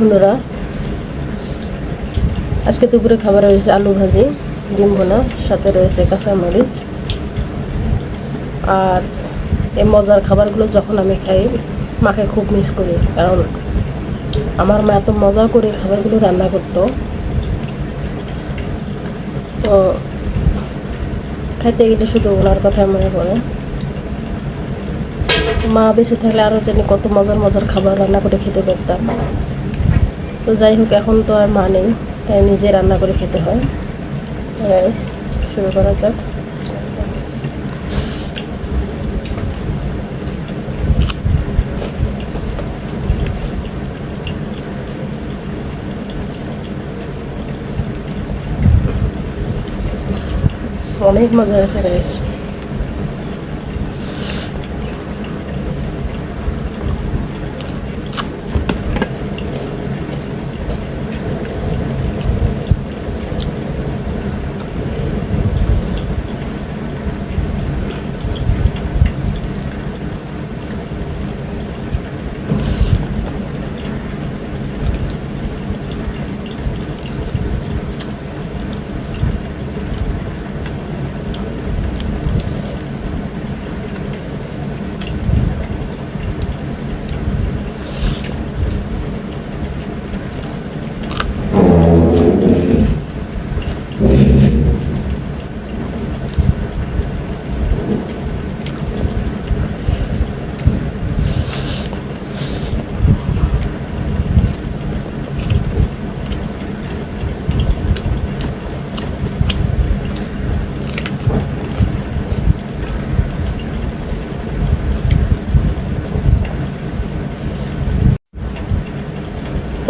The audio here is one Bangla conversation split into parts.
বন্ধুরা, আজকে দুপুরে খাবার রয়েছে আলু ভাজি, ডিম ভোনা, সাথে রয়েছে কাঁচামরিচ। আর এই মজার খাবারগুলো যখন আমি খাই, মাকে খুব মিস করি, কারণ আমার মা এত মজা করে খাবারগুলো রান্না করতো। তো খাইতে গেলে শুধু ওনার কথা মনে পড়ে। মা বেঁচে থাকলে আরও জানি কত মজার মজার খাবার রান্না করে খেতে পারতাম। তো যাই হোক এখন তো আর মা নেই তাই নিজে রান্না করে খেতে হয়। Guys, শুরু করা যাক। অনেক মজা হয়েছে গাইস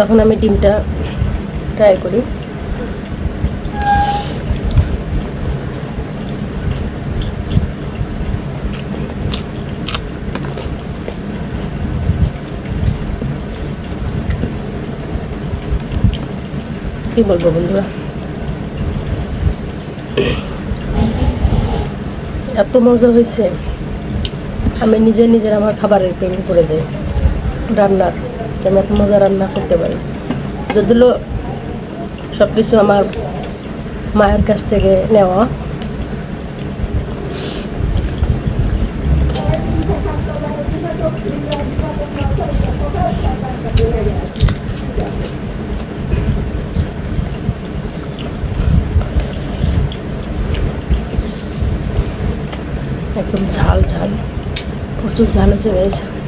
তখন আমি ডিমটা ট্রাই করি। কি বলব বন্ধুরা? এত মজা হয়েছে। আমি নিজে নিজের আমার খাবারের প্রেমে পড়ে যাই। রান্নার। যে আমি এত মজা রান্না করতে পারি। যদিও সব কিছু আমার মায়ের কাছ থেকে নেওয়া। একদম ঝাল ঝাল। প্রচুর ঝাল হয়েছে গেছে।